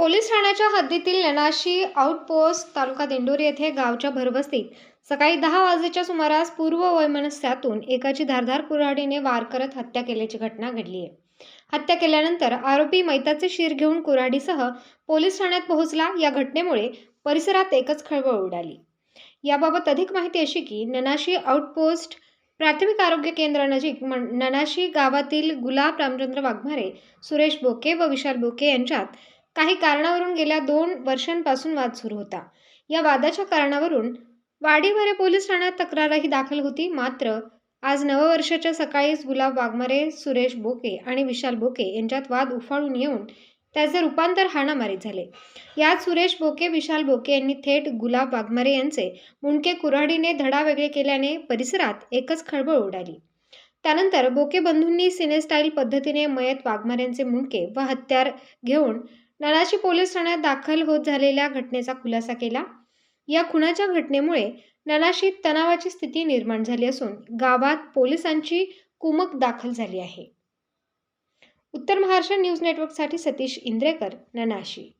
Police ठाण्याच्या हद्दीतील ननाशी outpost तालुका दिंडोरी येथे गावच्या भरवस्तीत सकाळी दहा वाजेच्या सुमारास पूर्व वैमनस्यातून एकाची धारधार कुऱ्हाडीने वार करत हत्या केल्याची घटना घडली आहे. हत्या केल्यानंतर आरोपी मैताचे शिर घेऊन कुऱ्हाडीसह पोलीस ठाण्यात पोहोचला. या घटनेमुळे परिसरात एकच खळबळ उडाली. याबाबत अधिक माहिती अशी की ननाशी आउटपोस्ट प्राथमिक आरोग्य केंद्रानजीक ननाशी गावातील गुलाब रामचंद्र वाघमारे सुरेश बोके व विशाल बोके यांच्यात काही कारणावरून गेल्या दोन वर्षांपासून वाद सुरू होता. या वादाच्या कारणावरून वाडीवरे पोलीस ठाण्यात तक्रारही दाखल होती. मात्र आज नववर्षाच्या सकाळीच गुलाब वाघमारे सुरेश बोके आणि विशाल बोके यांच्यात वाद उफाळून येऊन त्याचे रूपांतर हाणामारीत झाले. यात सुरेश बोके विशाल बोके यांनी थेट गुलाब वाघमारे यांचे मुंडके कुऱ्हाडीने धडा वेगळे केल्याने परिसरात एकच खळबळ उडाली. त्यानंतर बोके बंधूंनी सिनेस्टाईल पद्धतीने मयत वाघमाऱ्यांचे मुंडके व हत्यार घेऊन नळाशी पोलीस ठाण्यात दाखल होत झालेल्या घटनेचा खुलासा केला. या खुनाच्या घटनेमुळे ननाशीत तणावाची स्थिती निर्माण झाली असून गावात पोलिसांची कुमक दाखल झाली आहे. उत्तर महाराष्ट्र न्यूज नेटवर्कसाठी सतीश इंद्रेकर ननाशी